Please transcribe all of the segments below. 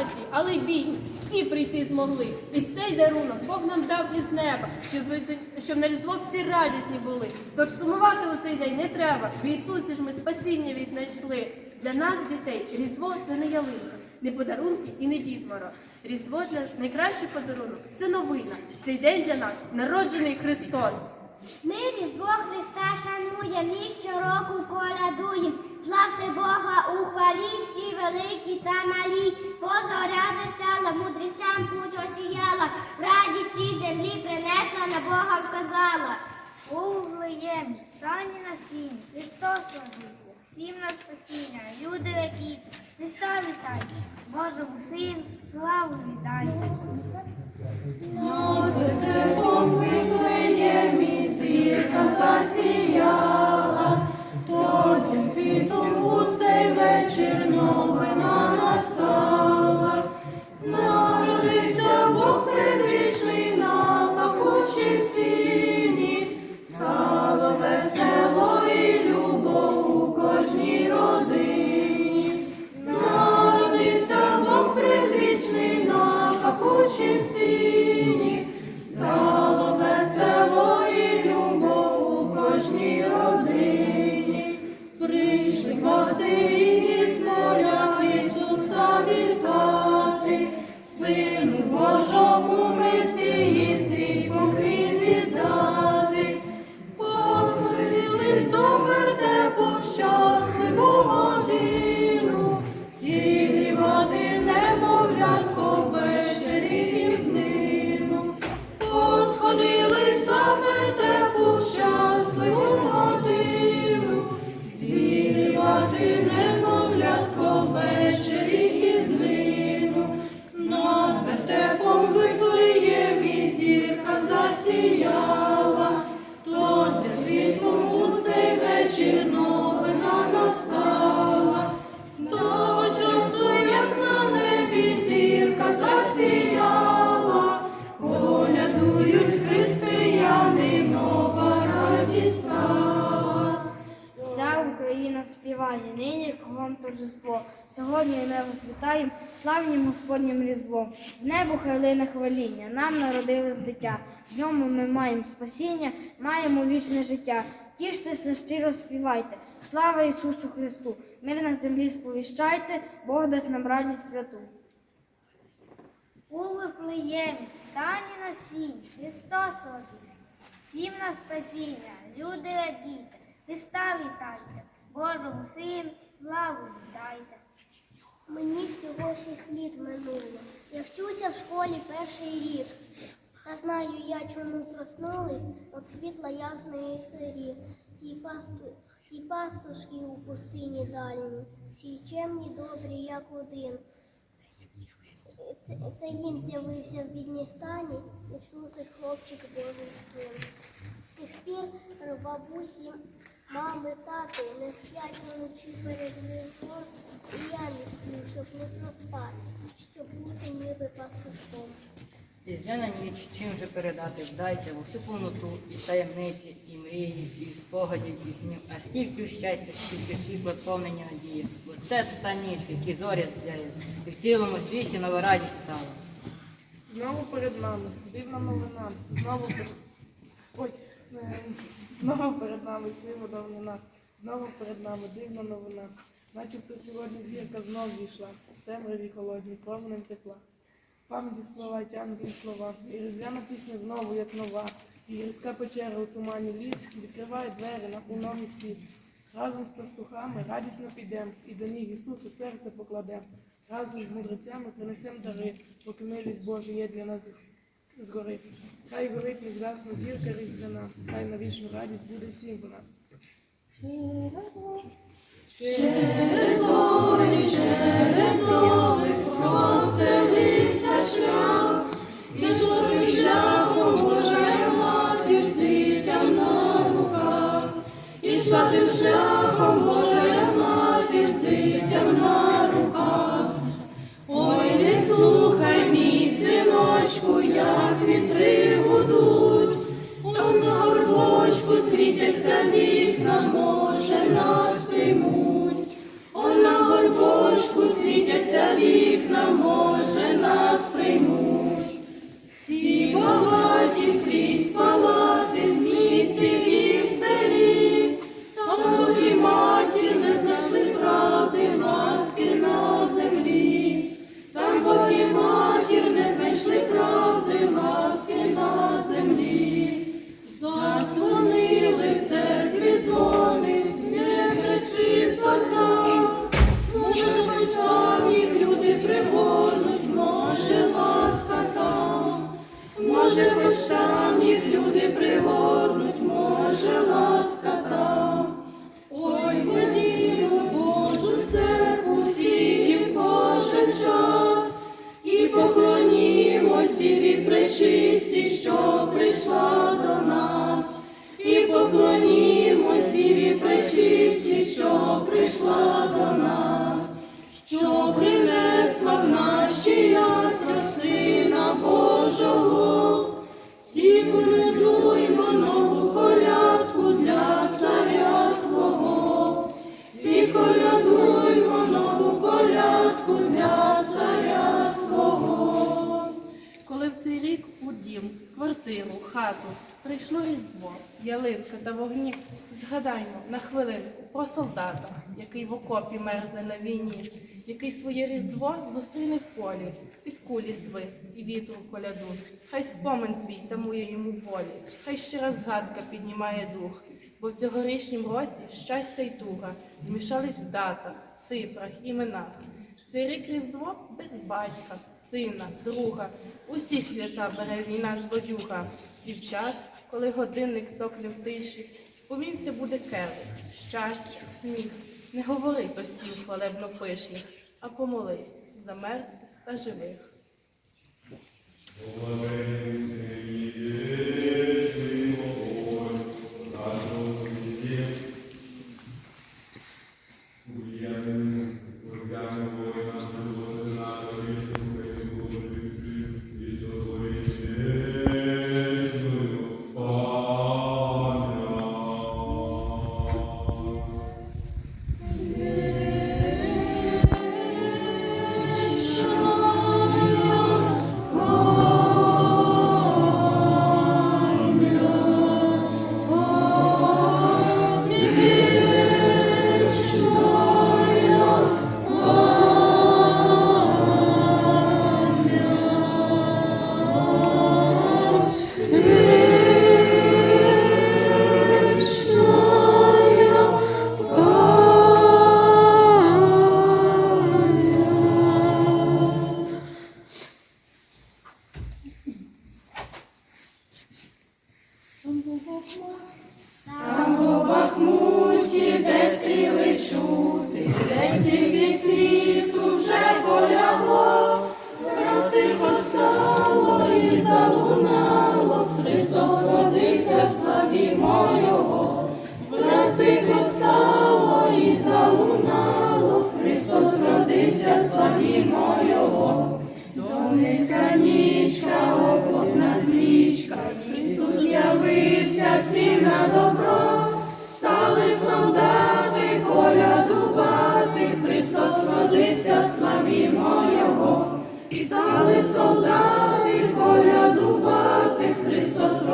багаті, але й бідні, всі прийти змогли. І цей дарунок Бог нам дав із неба, щоб, щоб на Різдво всі радісні були. Тож сумувати у цей день не треба. В Ісусі ж ми спасіння віднайшли. Для нас, дітей, Різдво це не ялинка, не подарунки і не Дід Різдво для найкращий подарунок це новина. Цей день для нас народжений Христос. Ми шануєм і щороку колядуєм. Славте Бога у хвалі, всі великі та малі. Позоря засяла, мудрецям путь осіяла. Радість всій землі принесла, на Бога вказала. У Вифлеємі, стані на сіні, Христос родився, всім на спасіння, люди радійте, Христа вітайте, Божому Сину, славу вітайте. Засіяла, тобі світом у цей вечір новина настала. Народився Бог предвічний на пахучій сіні, ми славнім Господнім Різдвом. В небо хайлине хваління, нам народилось дитя. В ньому ми маємо спасіння, маємо вічне життя. Тіштеся, щиро співайте. Слава Ісусу Христу! Мир на землі сповіщайте, Бог дасть нам радість святу. У Вифлеємі, стані на сінь, Христос родився. Всім на спасіння, люди радійте, Христа вітайте, Божому Сину, славу віддайте. Мені всього шість літ минуло. Я вчуся в школі перший рік. Та знаю я, чому проснулись от світла ясної зорі. Ті, пасту, ті пастушки у пустині дальні, всі чемні добрі, як один. Це, це їм з'явився в бідній стані Ісусик, хлопчик Божий син. З тих пір бабусі, мами, тати не сплять вночі перед вікном, і я не сплю, щоб не проспати, щоб бути ніби пастушком. Різдвяна ніч чим же передати, вдайся во всю повноту і таємниці, і мрії, і спогадів, і снів. А скільки щастя, скільки світло повнені надії. Бо це та ніч, в якій зоря сяє, і в цілому світі нова радість стала. Знову перед нами дивна новина. Знову перед... Ой, знову перед нами сива давнина. Знову перед нами дивна новина. Начебто сьогодні зірка знов зійшла, в темряві холодній, променем тепла. В пам'яті спливають ангелі слова. І різдвяна пісня знову, як нова. І гірська печера у тумані літ відкриває двері на у новий світ. Разом з пастухами радісно підемо, і до ніг Ісуса серце покладемо. Разом з мудрецями принесемо дари, поки милість Божа є для нас згори. Хай горить незгасна зірка різдвяна, хай на вічну радість буде всім вона. Через зорі, через доли простелився шлях, і жовтим шляхом Божа матір з дитям на руках, і жовтим шляхом Божа матір з дитям на руках. Ой, не слухай, світяться вікна, може нас приймуть. прийшла нас, що принесла в наші ясла Сина Божого, всі полюблюємо нову колядку для царя свого, всі колядуємо нову колядку для царя свого. Коли в цей рік у дім, квартиру, хату прийшло різдво, ялинка та вогні, згадаймо на хвилинку про солдата, який в окопі мерзне на війні, який своє різдво зустріне в полі, під кулі свист і вітру коляду. Хай спомин твій тамує йому волі, хай щира згадка піднімає дух, бо в цьогорічнім році щастя й туга змішались в датах, цифрах, іменах. Цей рік Різдво без батька, сина, друга. Усі свята бере війна злодюга. І в час, коли годинник цокне в тиші, помінься буде келих, щастя, сміх. Не говори тостів хвалебно пишних, а помолись за мертвих та живих. Там у Бахмуті, де стріли чути, де стільки.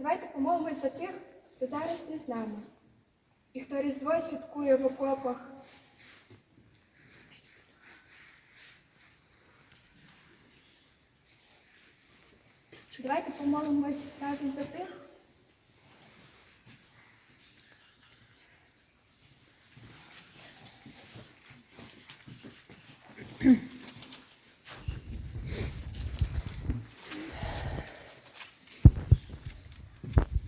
Давайте помолимось за тих, хто зараз не з нами, і хто Різдво святкує в окопах. Давайте помолимось разом за тих,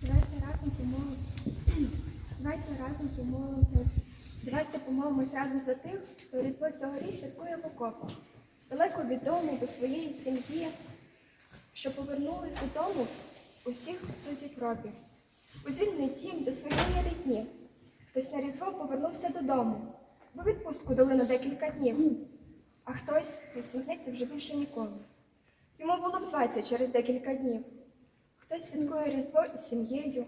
Давайте разом помолимось. Разом помолимось. Давайте помолимось разом за тих, хто Різдво цьогоріч святкує в окопах. Далеко від дому до своєї сім'ї, що повернулись додому усіх, хто зі кропі. У звільний дім до своєї рідні. Хтось на Різдво повернувся додому, бо відпустку дали на декілька днів. А хтось не сміхнеться вже більше ніколи. Йому було б 20 через декілька днів. Хтось святкує Різдво із сім'єю,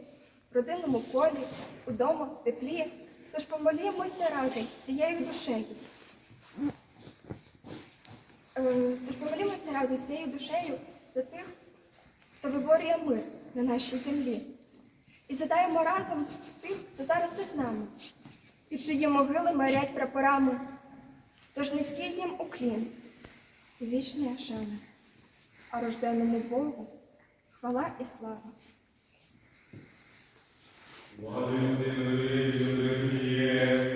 в родинному колі, удома, в теплі. Тож помолімося разом всією душею. Е, Тож помолімося разом всією душею за тих, хто виборює мир на нашій землі. І задаємо разом тих, хто зараз не з нами, і чиї могили мерять прапорами. Тож низький їм уклін і вічна шана, а рожденому Богу хвала і слава. Благословен Ты, Благословен Ты,